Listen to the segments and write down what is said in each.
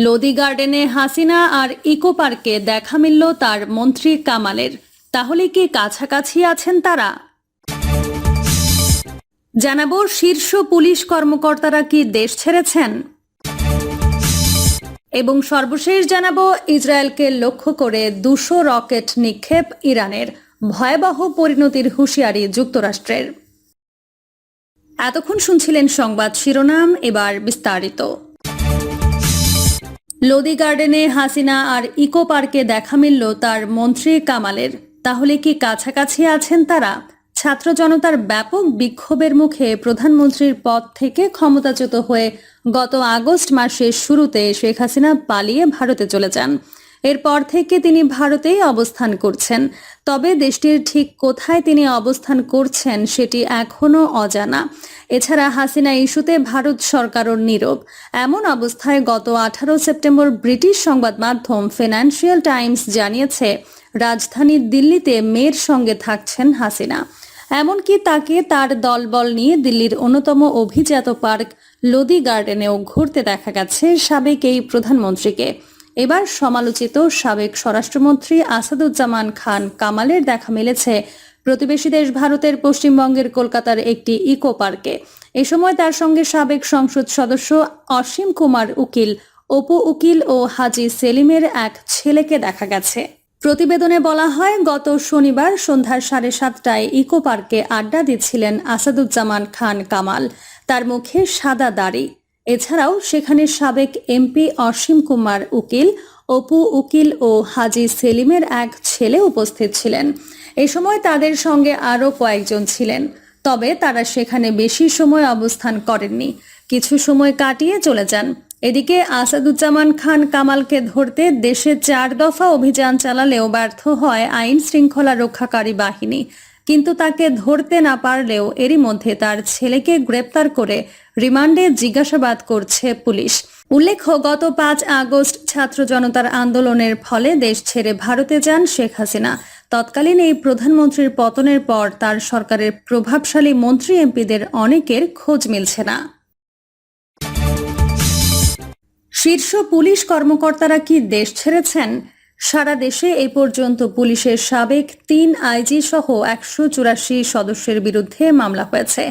লোদি গার্ডেনে হাসিনা আর ইকো পার্কে দেখা মিলল তার মন্ত্রী কামালের। তাহলে কি কাছাকাছি আছেন তারা? জানাব, শীর্ষ পুলিশ কর্মকর্তারা কি দেশ ছেড়েছেন? এবং সর্বশেষ জানাব, ইসরায়েলকে লক্ষ্য করে দুশো রকেট নিক্ষেপ ইরানের ভয়াবহ পরিণতির হুঁশিয়ারি যুক্তরাষ্ট্রের। এতক্ষণ শুনছিলেন সংবাদ শিরোনাম, এবার বিস্তারিত। লোদি গার্ডেনে হাসিনা আর ইকো পার্কে দেখা মিলল তার মন্ত্রী কামালের। তাহলে কি কাছাকাছি আছেন তারা? ছাত্র জনতার ব্যাপক বিক্ষোভের মুখে প্রধানমন্ত্রীর পদ থেকে ক্ষমতাচ্যুত হয়ে গত আগস্ট মাসের শুরুতে শেখ হাসিনা পালিয়ে ভারতে চলে যান। এরপর থেকে তিনি ভারতেই অবস্থান করছেন। তবে দেশটির ঠিক কোথায় তিনি অবস্থান করছেন সেটি এখনও অজানা। এছাড়া হাসিনা ইস্যুতে ভারত সরকারও নীরব। এমন অবস্থায় গত আঠারো সেপ্টেম্বর ব্রিটিশ সংবাদ মাধ্যম ফিনান্সিয়াল টাইমস জানিয়েছে, রাজধানী দিল্লিতে মেয়ের সঙ্গে থাকছেন হাসিনা। এমনকি তাকে তার দলবল নিয়ে দিল্লির অন্যতম অভিজাত পার্ক লোদি গার্ডেনেও ঘুরতে দেখা গেছে সাবেক এই প্রধানমন্ত্রীকে। এবার সমালোচিত সাবেক স্বরাষ্ট্রমন্ত্রী আসাদুজ্জামান খান কামালের দেখা মিলেছে। প্রতিবেশী দেশ ভারতের পশ্চিমবঙ্গের কলকাতার একটি ইকো পার্কে। এ সময় তার সঙ্গে সাবেক সংসদ সদস্য অসীম কুমার উকিল, অপু উকিল ও হাজি সেলিমের এক ছেলেকে দেখা গেছে। প্রতিবেদনে বলা হয়, গত শনিবার সন্ধ্যা সাড়ে সাতটায় ইকো পার্কে আড্ডা দিচ্ছিলেন আসাদুজ্জামান খান কামাল। তার মুখে সাদা দাড়ি। এছাড়াও সেখানে সাবেক এমপি অসীম কুমার উকিল, অপু উকিল ও হাজি সেলিমের এক ছেলে উপস্থিত ছিলেন। এ সময় তাদের সঙ্গে আরও কয়েকজন ছিলেন, তবে তারা সেখানে বেশি সময় অবস্থান করেননি। কিছু সময় কাটিয়ে চলে যান। এদিকে আসাদুজ্জামান খান কামালকে ধরতে দেশে চার দফা অভিযান চালালেও ব্যর্থ হয় আইন শৃঙ্খলা রক্ষাকারী বাহিনী। কিন্তু তাকে ধরতে না পারলেও এরই মধ্যে তার ছেলেকে গ্রেপ্তার করে রিমান্ডে জিজ্ঞাসাবাদ করছে পুলিশ। উল্লেখ্য, গত পাঁচ আগস্ট ছাত্র জনতার আন্দোলনের ফলে দেশ ছেড়ে ভারতে যান শেখ হাসিনা। তৎকালীন এই প্রধানমন্ত্রীর পতনের পর তার সরকারের প্রভাবশালী মন্ত্রী এমপিদের অনেকের খোঁজ মিলছে না। শীর্ষ পুলিশ কর্মকর্তারা কি দেশ ছেড়েছেন? সারা দেশে এই পর্যন্ত পুলিশের সাবেক তিন আইজি সহ একশো চুরাশি সদস্যের বিরুদ্ধে মামলা হয়েছে।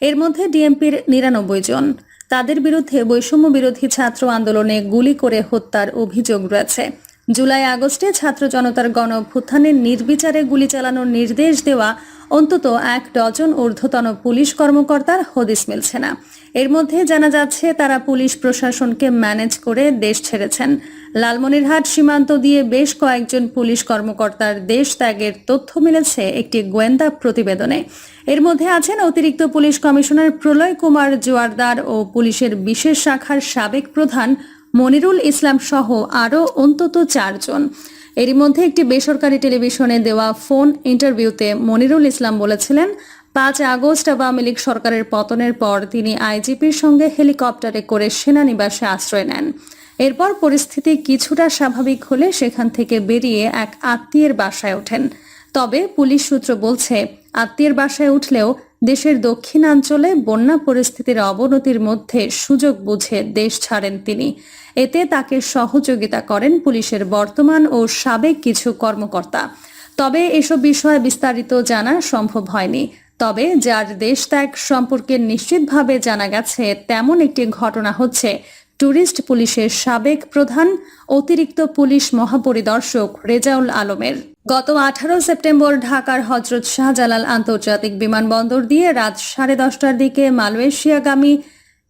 এর মধ্যে ডিএমপির নিরানব্বই জন। তাদের বিরুদ্ধে বৈষম্য বিরোধী ছাত্র আন্দোলনে গুলি করে হত্যার অভিযোগ রয়েছে। জুলাই আগস্টে ছাত্র জনতার গণ অভ্যুত্থানের নির্বিচারে গুলি চালানোর নির্দেশ দেওয়া অন্তত এক ডজন ঊর্ধ্বতন পুলিশ কর্মকর্তার হদিস মিলছে না। এর মধ্যে জানা যাচ্ছে, তারা পুলিশ প্রশাসনকে ম্যানেজ করে দেশ ছেড়েছেন। লালমনিরহাট সীমান্ত দিয়ে বেশ কয়েকজন পুলিশ কর্মকর্তার দেশ ত্যাগের তথ্য মিলেছে একটি গোয়েন্দা প্রতিবেদনে। এর মধ্যে আছেন অতিরিক্ত পুলিশ কমিশনার প্রলয় কুমার জোয়ারদার ও পুলিশের বিশেষ শাখার সাবেক প্রধান মনিরুল ইসলাম সহ আরও অন্তত চারজন। এরই মধ্যে একটি বেসরকারি টেলিভিশনে দেওয়া ফোন ইন্টারভিউতে মনিরুল ইসলাম বলেছিলেন, পাঁচ আগস্ট আওয়ামী লীগ সরকারের পতনের পর তিনি আইজিপির সঙ্গে হেলিকপ্টারে করে সেনানিবাসে আশ্রয় নেন। এরপর পরিস্থিতি কিছুটা স্বাভাবিক হলে সেখান থেকে বেরিয়ে এক আত্মীয়ের বাসায় ওঠেন। তবে পুলিশ সূত্র বলছে, আত্মীয়ের বাসায় উঠলেও দেশের দক্ষিণাঞ্চলে বন্যা পরিস্থিতির অবনতির মধ্যে সুযোগ বুঝে দেশ ছাড়েন তিনি। এতে তাকে সহযোগিতা করেন পুলিশের বর্তমান ও সাবেক কিছু কর্মকর্তা। তবে এসব বিষয়ে বিস্তারিত জানা সম্ভব হয়নি। তবে যার দেশ ত্যাগ সম্পর্কে নিশ্চিতভাবে জানা গেছে, তেমন একটি ঘটনা হচ্ছে ট্যুরিস্ট পুলিশের সাবেক প্রধান, অতিরিক্ত পুলিশ মহাপরিদর্শক রেজাউল আলমের। গত আঠারো সেপ্টেম্বর ঢাকার হজরত শাহজালাল আন্তর্জাতিক বিমানবন্দর দিয়ে রাত সাড়ে দশটার দিকে মালয়েশিয়াগামী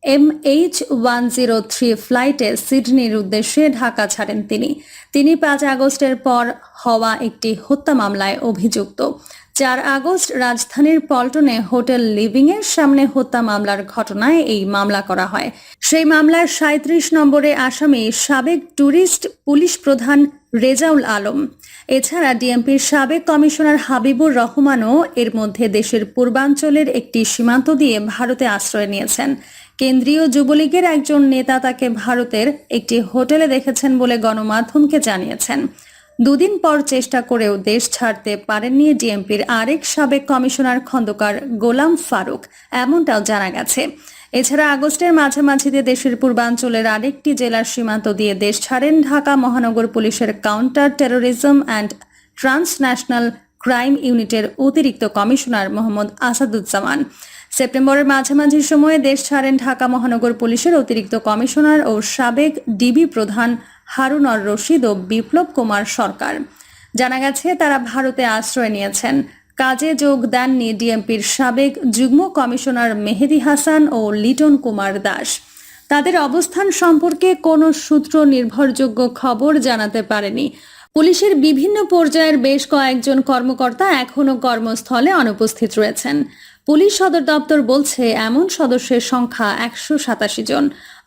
M H one zero three ফ্লাইটে সিডনির উদ্দেশ্যে ঢাকা ছাড়েন তিনি। তিনি পাঁচ আগস্টের পর হওয়া একটি হত্যা মামলায় অভিযুক্ত। চার আগস্ট রাজধানীর পল্টনে হোটেল লিভিং এর সামনে হত্যা মামলার ঘটনায় এই মামলা করা হয়। সেই মামলার সাঁত্রিশ নম্বরে আসামি সাবেক ট্যুরিস্ট পুলিশ প্রধান রেজাউল আলম। এছাড়া ডিএমপির সাবেক কমিশনার হাবিবুর রহমানও এর মধ্যে দেশের পূর্বাঞ্চলের একটি সীমান্ত দিয়ে ভারতে আশ্রয় নিয়েছেন। কেন্দ্রীয় যুবলীগের একজন নেতা তাকে ভারতের একটি হোটেলে দেখেছেন বলে গণমাধ্যমকে জানিয়েছেন। দুদিন পর চেষ্টা করেও দেশ ছাড়তে পারেননি ডিএমপির আরেক সাবেক কমিশনার খন্দকার গোলাম ফারুক, এমনটাও জানা গেছে। এছাড়া আগস্টের মাঝামাঝিতে দেশের পূর্বাঞ্চলের আরেকটি জেলার সীমান্ত দিয়ে দেশ ছাড়েন ঢাকা মহানগর পুলিশের counter terrorism and transnational crime ইউনিটের অতিরিক্ত কমিশনার মোহাম্মদ আসাদুজ্জামান। সেপ্টেম্বরের মাঝামাঝি সময়ে দেশ ছাড়েন ঢাকা মহানগর পুলিশের অতিরিক্ত কমিশনার ও সাবেক ডিবি প্রধান হারুন রশিদ ও বিপ্লব কুমার সরকার। জানা গেছে, তারা ভারতে আশ্রয় নিয়েছেন। কাজে যোগ দেননি ডিএমপির সাবেক যুগ্ম কমিশনার মেহেদি হাসান ও লিটন কুমার দাস। তাদের অবস্থান সম্পর্কে কোনো সূত্র নির্ভরযোগ্য খবর জানাতে পারেনি। পুলিশের বিভিন্ন পর্যায়ের বেশ কয়েকজন কর্মকর্তা এখনও কর্মস্থলে অনুপস্থিত রয়েছেন। পুলিশ সদর দপ্তর বলছে, এমন সদস্যের সংখ্যা একশো সাতাশি জন।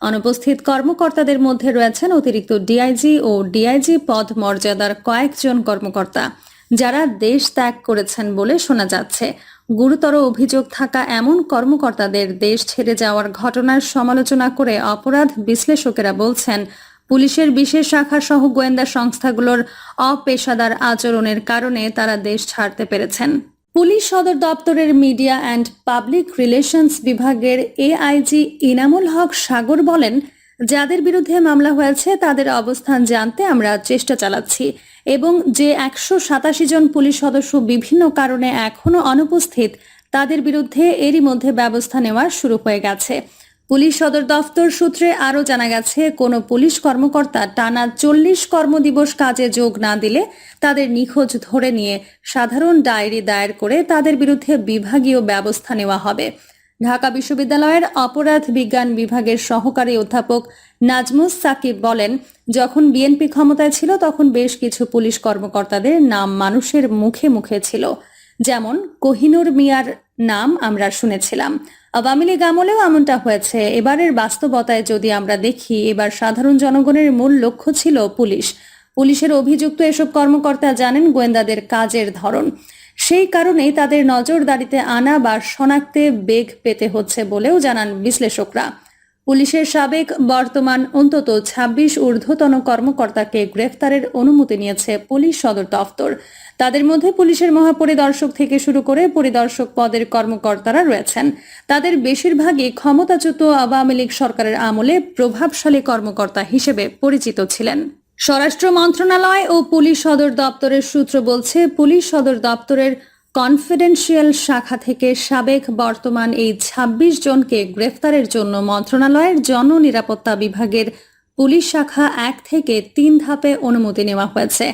অনুপস্থিত কর্মকর্তাদের মধ্যে রয়েছেন অতিরিক্ত ডিআইজি ও ডিআইজি পদ মর্যাদার কয়েকজন কর্মকর্তা, যারা দেশ ত্যাগ করেছেন বলে শোনা যাচ্ছে। গুরুতর অভিযোগ থাকা এমন কর্মকর্তাদের দেশ ছেড়ে যাওয়ার ঘটনার সমালোচনা করে অপরাধ বিশ্লেষকেরা বলছেন, পুলিশের বিশেষ শাখা সহ গোয়েন্দা সংস্থাগুলোর অপেশাদার আচরণের কারণে তারা দেশ ছাড়তে পেরেছেন। পুলিশ সদর দপ্তরের মিডিয়া অ্যান্ড পাবলিক রিলেশনস বিভাগের এআইজি ইনামুল হক সাগর বলেন, যাদের বিরুদ্ধে মামলা হয়েছে তাদের অবস্থান জানতে আমরা চেষ্টা চালাচ্ছি এবং যে একশো সাতাশি জন পুলিশ সদস্য বিভিন্ন কারণে এখনও অনুপস্থিত, তাদের বিরুদ্ধে এরই মধ্যে ব্যবস্থা নেওয়া শুরু হয়ে গেছে। পুলিশ সদর দফতর সূত্রে আরও জানা গেছে, কোনো পুলিশ কর্মকর্তা টানা চল্লিশ কর্মদিবস কাজে যোগ না দিলে তাদের নিখোঁজ ধরে নিয়ে সাধারণ ডায়েরি দায়ের করে তাদের বিরুদ্ধে বিভাগীয় ব্যবস্থা নেওয়া হবে। ঢাকা বিশ্ববিদ্যালয়ের অপরাধ বিজ্ঞান বিভাগের সহকারী অধ্যাপক নাজমুস সাকিব বলেন, যখন বিএনপি ক্ষমতায় ছিল তখন বেশ কিছু পুলিশ কর্মকর্তাদের নাম মানুষের মুখে মুখে ছিল। যেমন, কোহিনুর মিয়ার নাম আমরা শুনেছিলাম। আওয়ামী লীগ আমলেও এমনটা হয়েছে। এবারের বাস্তবতায় যদি আমরা দেখি, এবার সাধারণ জনগণের মূল লক্ষ্য ছিল পুলিশ। পুলিশের অভিযুক্ত এসব কর্মকর্তা জানেন গোয়েন্দাদের কাজের ধরন। সেই কারণেই তাদের নজরদারিতে আনা বা শনাক্তে বেগ পেতে হচ্ছে বলেও জানান বিশ্লেষকরা। পুলিশের সাবেক বর্তমান অন্তত ২৬ ঊর্ধ্বতন কর্মকর্তাকে গ্রেফতারের অনুমতি নিয়েছে পুলিশ সদর দফতর। তাদের মধ্যে পুলিশের মহাপরিদর্শক থেকে শুরু করে পরিদর্শক পদের কর্মকর্তারা রয়েছেন। তাদের বেশিরভাগই ক্ষমতাচ্যুত আওয়ামী লীগ সরকারের আমলে প্রভাবশালী কর্মকর্তা হিসেবে পরিচিত ছিলেন। স্বরাষ্ট্র মন্ত্রণালয় ও পুলিশ সদর দপ্তরের সূত্র বলছে, পুলিশ সদর দপ্তরের কনফিডেন্সিয়াল শাখা থেকে সাবেক বর্তমান এই ২৬ জনকে গ্রেফতারের জন্য মন্ত্রণালয়ের জননিরাপত্তা বিভাগের পুলিশ শাখা এক থেকে তিন ধাপে অনুমতি নেওয়া হয়েছে।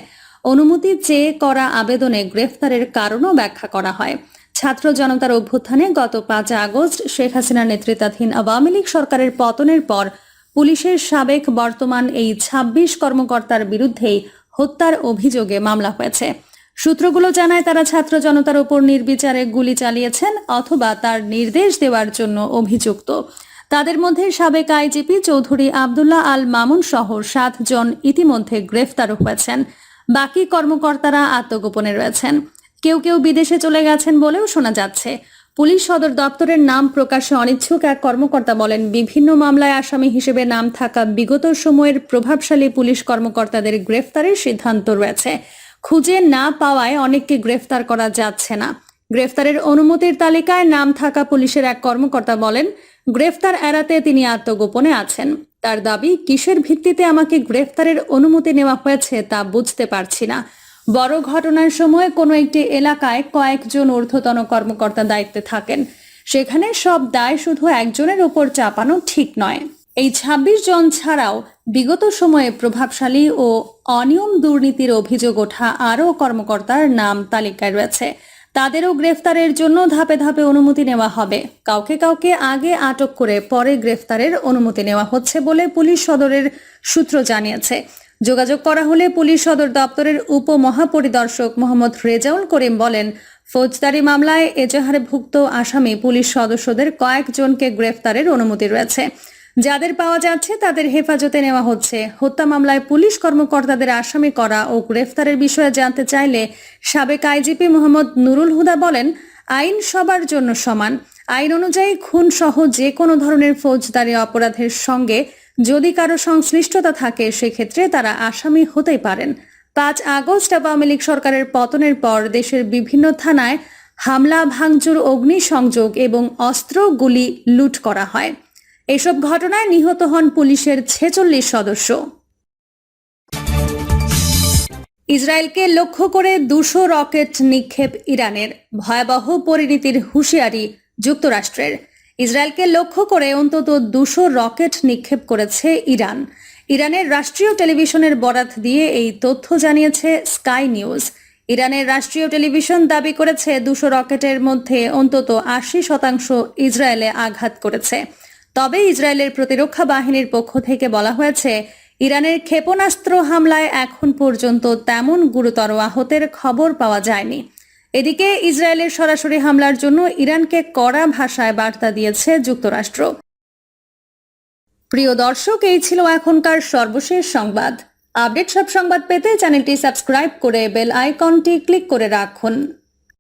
অনুমতি চেয়ে করা আবেদনে গ্রেফতারের কারণও ব্যাখ্যা করা হয়। ছাত্র জনতার অভ্যুত্থানে গত পাঁচ আগস্ট শেখ হাসিনার নেতৃত্বাধীন আওয়ামী লীগ সরকারের পতনের পর পুলিশের সাবেক বর্তমান এই ২৬ কর্মকর্তার বিরুদ্ধেই হত্যার অভিযোগে মামলা হয়েছে। সূত্রগুলো জানায়, তারা ছাত্র জনতার উপর নির্বিচারে গুলি চালিয়েছেন অথবা তার নির্দেশ দেওয়ার জন্য অভিযুক্ত। তাদের মধ্যে সাবেক আইজিপি চৌধুরী আবদুল্লাহ আল মামুন সহ সাত জন ইতিমধ্যে গ্রেফতার হয়েছেন। বাকি কর্মকর্তারা আত্মগোপনে রয়েছেন। কেউ কেউ বিদেশে চলে গেছেন বলেও শোনা যাচ্ছে। পুলিশ সদর দপ্তরের নাম প্রকাশে অনিচ্ছুক এক কর্মকর্তা বলেন, বিভিন্ন মামলায় আসামি হিসেবে নাম থাকা বিগত সময়ের প্রভাবশালী পুলিশ কর্মকর্তাদের গ্রেফতারের সিদ্ধান্ত রয়েছে। খুঁজে না পাওয়ায় অনেককে গ্রেফতার করা যাচ্ছে না। গ্রেফতারের অনুমতির তালিকায় নাম থাকা পুলিশের এক কর্মকর্তা বলেন গ্রেফতার এড়াতে তিনি আত্মগোপনে আছেন। তার দাবি, কিসের ভিত্তিতে আমাকে গ্রেফতারের অনুমতি নেওয়া হয়েছে তা বুঝতে পারছি না। বড় ঘটনার সময় কোনো একটি এলাকায় কয়েকজন ঊর্ধ্বতন কর্মকর্তা দায়িত্বে থাকেন। সেখানে সব দায় শুধু একজনের ওপর চাপানো ঠিক নয়। এই ২৬ জন ছাড়াও বিগত সময়ে প্রভাবশালী ও অনিয়ম দুর্নীতির অভিযোগ ওঠা আরও কর্মকর্তার নাম তালিকায় রয়েছে। তাদেরও গ্রেফতারের জন্য ধাপে ধাপে অনুমতি নেওয়া হবে। কাউকে কাউকে আগে আটক করে পরে গ্রেফতারের অনুমতি নেওয়া হচ্ছে বলে পুলিশ সদরের সূত্র জানিয়েছে। যোগাযোগ করা হলে পুলিশ সদর দপ্তরের উপমহাপরিদর্শক মোহাম্মদ রেজাউল করিম বলেন, ফৌজদারি মামলায় এজাহারভুক্ত আসামি পুলিশ সদস্যদের কয়েকজনকে গ্রেফতারের অনুমতি রয়েছে। যাদের পাওয়া যাচ্ছে তাদের হেফাজতে নেওয়া হচ্ছে। হত্যা মামলায় পুলিশ কর্মকর্তাদের আসামি করা ও গ্রেফতারের বিষয়ে জানতে চাইলে সাবেক আইজিপি মোহাম্মদ নুরুল হুদা বলেন, আইন সবার জন্য সমান। আইন অনুযায়ী খুন সহ যে কোনো ধরনের ফৌজদারি অপরাধের সঙ্গে যদি কারও সংশ্লিষ্টতা থাকে, সেক্ষেত্রে তারা আসামি হতেই পারেন। পাঁচ আগস্ট আওয়ামী লীগ সরকারের পতনের পর দেশের বিভিন্ন থানায় হামলা, ভাঙচুর, অগ্নিসংযোগ এবং অস্ত্র গুলি লুট করা হয়। এসব ঘটনায় নিহত হন পুলিশের ছেচল্লিশ সদস্য। ইসরায়েলকে লক্ষ্য করে দুশো রকেট নিক্ষেপ ইরানের। ভয়াবহ পরিণতির হুঁশিয়ারি যুক্তরাষ্ট্রের। ইসরায়েলকে লক্ষ্য করে অন্তত দুশো রকেট নিক্ষেপ করেছে ইরান। ইরানের রাষ্ট্রীয় টেলিভিশনের বরাত দিয়ে এই তথ্য জানিয়েছে স্কাই নিউজ। ইরানের রাষ্ট্রীয় টেলিভিশন দাবি করেছে দুশো রকেটের মধ্যে অন্তত আশি শতাংশ ইসরায়েলে আঘাত করেছে। তবে ইসরায়েলের প্রতিরক্ষা বাহিনীর পক্ষ থেকে বলা হয়েছে, ইরানের ক্ষেপণাস্ত্র হামলায় এখন পর্যন্ত তেমন গুরুতর আহতের খবর পাওয়া যায়নি। এদিকে ইসরায়েলের সরাসরি হামলার জন্য ইরানকে কড়া ভাষায় বার্তা দিয়েছে যুক্তরাষ্ট্র। প্রিয় দর্শক, এই ছিল এখনকার সর্বশেষ সংবাদ। আপডেট সব সংবাদ পেতে চ্যানেলটি সাবস্ক্রাইব করে বেল আইকনটি ক্লিক করে রাখুন।